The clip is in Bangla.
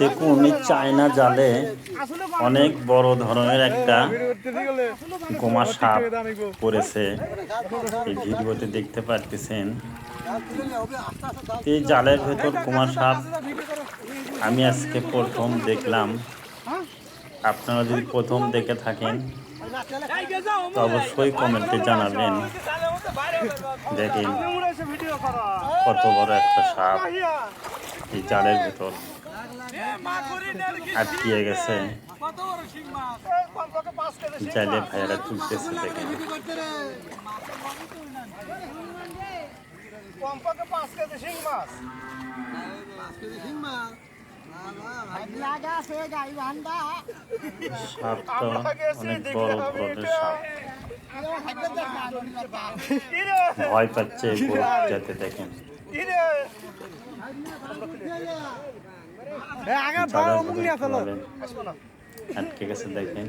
দেখুন চায়না জালে অনেক বড় ধরনের একটা গোমা সাপ পড়েছে। এই ভিডিওতে দেখতে পারতেছেন। এই জালের ভেতর গোমা সাপ আমি আজকে প্রথম দেখলাম। আপনারা যদি প্রথম দেখে থাকেন, তো অবশ্যই কমেন্টে জানাবেন। দেখেন, কত বড় একটা সাপ এই জালের ভেতর। আটকিয়ে গেছে। জালে ভাইয়েরা তুলতেছে দেখেন। কমপক্ষে পাঁচ কেজি শিং মাছ? ভয় পাচ্ছে দেখেন। আটকে গেছে দেখেন